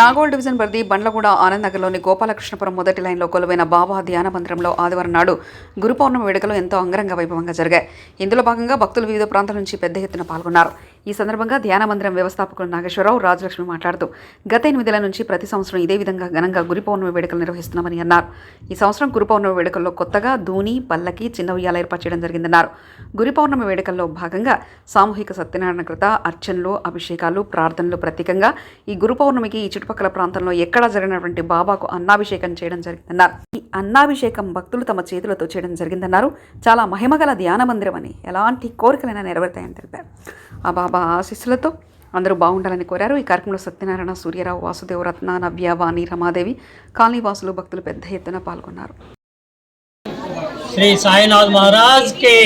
Nagole division పరిధి బండ్లగూడ ఆనందనగర్లోని గోపాలకృష్ణపురం మొదటి లైన్లో కొలువైన బాబా ధ్యాన మందిరంలో ఆదివారం నాడు గురు పౌర్ణమి వేడుకలు ఎంతో అంగరంగ వైభవంగా జరిగాయి. ఇందులో భాగంగా భక్తులు వివిధ ప్రాంతాల నుంచి పెద్ద ఎత్తున పాల్గొన్నారు. ఈ సందర్భంగా ధ్యాన మందిరం వ్యవస్థాపకులు నాగేశ్వరరావు రాజలక్ష్మి మాట్లాడుతూ గత ఎనిమిదేళ్ళ నుంచి ప్రతి సంవత్సరం ఇదే విధంగా ఘనంగా గురు పౌర్ణమి వేడుకలు నిర్వహిస్తున్నామని అన్నారు. ఈ సంవత్సరం గురు పౌర్ణమి వేడుకల్లో కొత్తగా దూని పల్లకి చిన్న ఉయ్యాల ఏర్పాటు చేయడం జరిగిందన్నారు. గురు పౌర్ణమి వేడుకల్లో భాగంగా సామూహిక సత్యనారాయణ కృత అర్చనలు అభిషేకాలు ప్రార్థనలు ప్రత్యేకంగా ఈ గురు పౌర్ణమికి ఈ చుట్టుపక్కల ప్రాంతంలో ఎక్కడా జరిగినటువంటి బాబాకు అన్నాభిషేకం చేయడం జరిగిందన్నారు. ఈ అన్నాభిషేకం భక్తులు తమ చేతులతో చేయడం జరిగిందన్నారు. చాలా మహిమగల ధ్యాన మందిరం అని. ఎలాంటి కోరికలైనా నెరవేరుతాయని తెలిపారు. ఆ బాబా ఆశీస్సులతో అందరూ బాగుండాలని కోరారు. ఈ కార్యక్రమంలో సత్యనారాయణ సూర్యరావు వాసుదేవ రత్న నవ్య వాణి రమాదేవి కాలనీ వాసులు భక్తులు పెద్ద ఎత్తున పాల్గొన్నారు. శ్రీ సాయినాథ్ మహారాజ్కి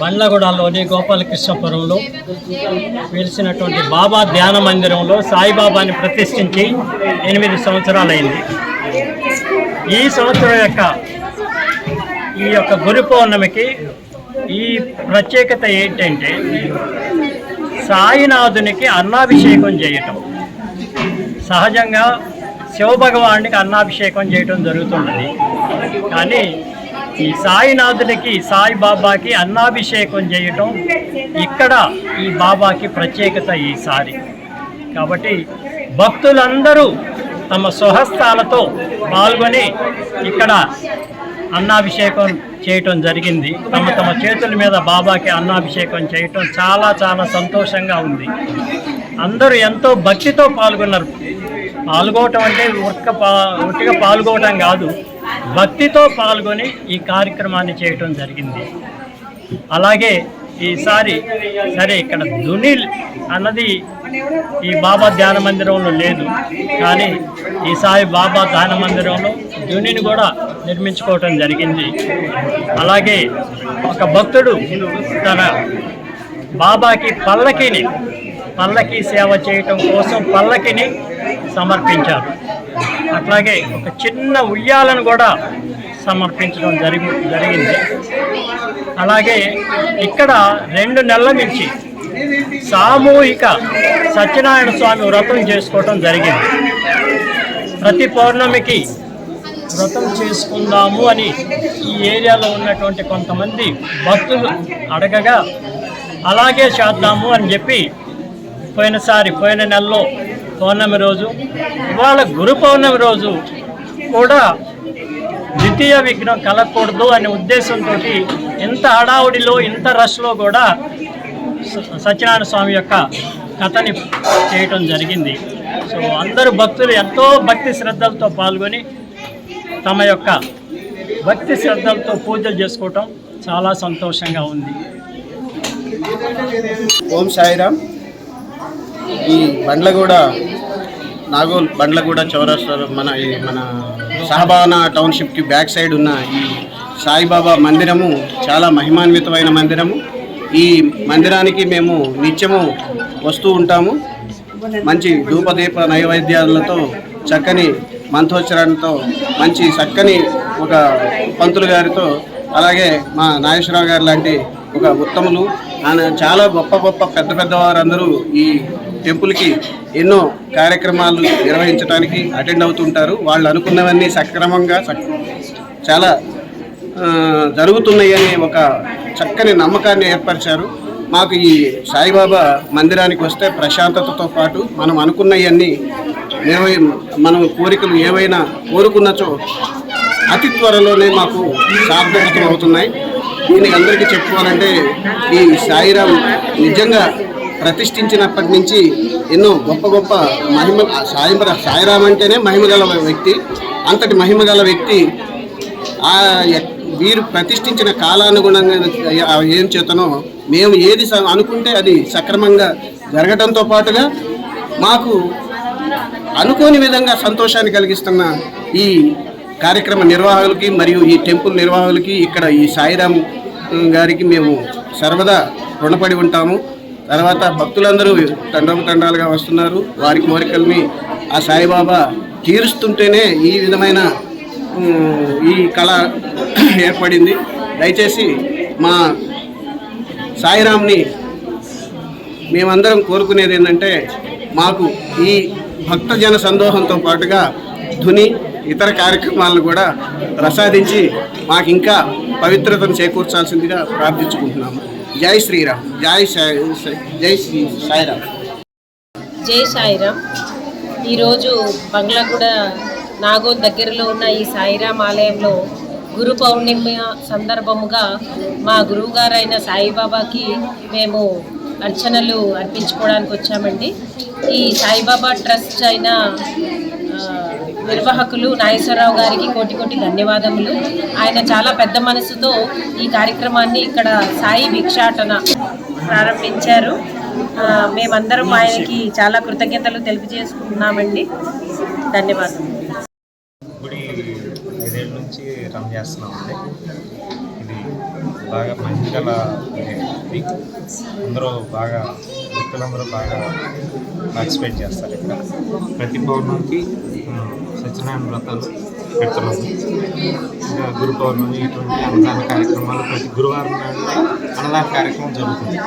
బండ్లగూడలోని గోపాలకృష్ణపురంలో వెలిసినటువంటి బాబా ధ్యాన మందిరంలో సాయిబాబాని ప్రతిష్ఠించి ఎనిమిది సంవత్సరాలైంది. ఈ సంవత్సరం యొక్క ఈ యొక్క గురు పౌర్ణమికి ఈ ప్రత్యేకత ఏంటంటే సాయినాథునికి అన్నాభిషేకం చేయటం. సహజంగా శివభగవానుడికి అన్నాభిషేకం చేయటం జరుగుతున్నది కానీ ఈ సాయినాథునికి సాయిబాబాకి అన్నాభిషేకం చేయటం ఇక్కడ ఈ బాబాకి ప్రత్యేకత ఈసారి. కాబట్టి భక్తులందరూ తమ స్వహస్తాలతో పాల్గొని ఇక్కడ అన్నాభిషేకం చేయటం జరిగింది. తమ తమ చేతుల మీద బాబాకి అన్నాభిషేకం చేయటం చాలా చాలా సంతోషంగా ఉంది. అందరూ ఎంతో భక్తితో పాల్గొన్నారు. పాల్గొవటం అంటే ఉట్క పా ఉట్టిగా పాల్గొవటం కాదు భక్తితో పాల్గొని ఈ కార్యక్రమాన్ని చేయటం జరిగింది. అలాగే ఈసారి సరే ఇక్కడ ధునిల్ అన్నది ఈ బాబా ధ్యాన మందిరంలో లేదు. కానీ ఈసారి బాబా ధ్యాన మందిరంలో దునిని కూడా నిర్మించుకోవటం జరిగింది. అలాగే ఒక భక్తుడు తన బాబాకి పల్లకిని పల్లకి సేవ చేయటం కోసం పల్లకిని సమర్పించారు అట్లాగే ఒక చిన్న ఉయ్యాలను కూడా సమర్పించడం జరిగి జరిగింది. అలాగే ఇక్కడ రెండు నెలల నుంచి సామూహిక సత్యనారాయణ స్వామి వ్రతం చేసుకోవటం జరిగింది. ప్రతి పౌర్ణమికి వ్రతం చేసుకుందాము అని ఈ ఏరియాలో ఉన్నటువంటి కొంతమంది భక్తులు అడగగా అలాగే చేద్దాము అని చెప్పి పోయినసారి పోయిన నెలలో పౌర్ణమి రోజు ఇవాళ గురు పౌర్ణమి రోజు కూడా ద్వితీయ విఘ్నం కలగకూడదు అనే ఉద్దేశంతో ఇంత హడావుడిలో ఇంత రష్లో కూడా సత్యనారాయణ స్వామి యొక్క కథని చేయటం జరిగింది. సో అందరూ భక్తులు ఎంతో భక్తి శ్రద్ధలతో పాల్గొని తమ యొక్క భక్తి శ్రద్ధలతో పూజలు చేసుకోవటం చాలా సంతోషంగా ఉంది. ఓం సాయిరామ్. ఈ బండ్లగూడ నాగోల్ బండ్లగూడ చౌరస్తా మన ఈ మన సహబాన టౌన్షిప్కి బ్యాక్ సైడ్ ఉన్న ఈ సాయిబాబా మందిరము చాలా మహిమాన్వితమైన మందిరము. ఈ మందిరానికి మేము నిత్యము వస్తూ ఉంటాము. మంచి ధూపదీప నైవేద్యాలతో చక్కని మంత్రోచ్చరణతో మంచి చక్కని ఒక పంతులు గారితో అలాగే మా నాగేశ్వరరావు గారు లాంటి ఒక ఉత్తములు. ఆయన చాలా గొప్ప గొప్ప పెద్ద పెద్దవారందరూ ఈ టెంపుల్కి ఎన్నో కార్యక్రమాలు నిర్వహించడానికి అటెండ్ అవుతుంటారు. వాళ్ళు అనుకున్నవన్నీ సక్రమంగా చాలా ఆ, జరుగుతున్నాయని ఒక చక్కని నమ్మకాన్ని ఏర్పరిచారు. మాకు ఈ సాయిబాబా మందిరానికి వస్తే ప్రశాంతతతో పాటు మనం అనుకున్నవన్నీ నిర్వహి మనం కోరికలు ఏవైనా కోరుకున్నచో అతి త్వరలోనే మాకు సార్థకతం అవుతున్నాయి దీనికి అందరికీ చెప్పుకోవాలంటే ఈ సాయిరాం నిజంగా ప్రతిష్ఠించినప్పటి నుంచి ఎన్నో గొప్ప గొప్ప మహిమ సాయి సాయిరాం అంటేనే మహిమగల వ్యక్తి. అంతటి మహిమగల వ్యక్తి ఆ వీరు ప్రతిష్ఠించిన కాలానుగుణంగా ఏం చేతనో మేము ఏది స- అనుకుంటే అది సక్రమంగా జరగడంతో పాటుగా మాకు అనుకోని విధంగా సంతోషాన్ని కలిగిస్తున్న ఈ కార్యక్రమ నిర్వాహకులకి మరియు ఈ టెంపుల్ నిర్వాహకులకి ఇక్కడ ఈ సాయిరామ్ గారికి మేము సర్వదా రుణపడి ఉంటాము. తర్వాత భక్తులందరూ తండ్రము తండాలుగా వస్తున్నారు. వారి కోరికల్ని ఆ సాయిబాబా తీరుస్తుంటేనే ఈ విధమైన ఈ కళ ఏర్పడింది. దయచేసి మా సాయిరామ్ని మేమందరం కోరుకునేది ఏంటంటే మాకు ఈ భక్తజన సందోహంతో పాటుగా ధుని ఇతర కార్యక్రమాలను కూడా ప్రసాదించి మాకు ఇంకా పవిత్రతను చేకూర్చాల్సిందిగా ప్రార్థించుకుంటున్నాము. జై శ్రీరామ్. జై జై శ్రీ సాయిరామ్. జై సాయిరామ్. ఈరోజు బంగ్లాగూడ నాగోల్ దగ్గరలో ఉన్న ఈ సాయిరామ్ ఆలయంలో గురు పౌర్ణిమ సందర్భముగా మా గురువుగారైన సాయిబాబాకి మేము అర్చనలు అర్పించుకోవడానికి వచ్చామండి. ఈ సాయిబాబా ట్రస్ట్ అయిన నిర్వాహకులు నాగేశ్వరరావు గారికి కోటి కోటి ధన్యవాదములు. ఆయన చాలా పెద్ద మనసుతో ఈ కార్యక్రమాన్ని ఇక్కడ సాయి భిక్షాటన ప్రారంభించారు. మేమందరం ఆయనకి చాలా కృతజ్ఞతలు తెలియజేసుకుంటున్నామండి. ధన్యవాదాలు ఐదేళ్ళ నుంచి రన్ చేస్తున్నామండి. ఇది బాగా మంచి గల అందరూ బాగా భక్తులందరూ బాగా పార్టిసిపేట్ చేస్తారు ఇక్కడ. ప్రతి పౌర్ణమికి సత్యనారాయణ వ్రతాలు పెడుతున్నాము ఇంకా గురు పౌర్ణమి ఇటువంటి అన్నదాన కార్యక్రమాలు ప్రతి గురువారం నాడు అన్నదాన కార్యక్రమం జరుగుతుంది.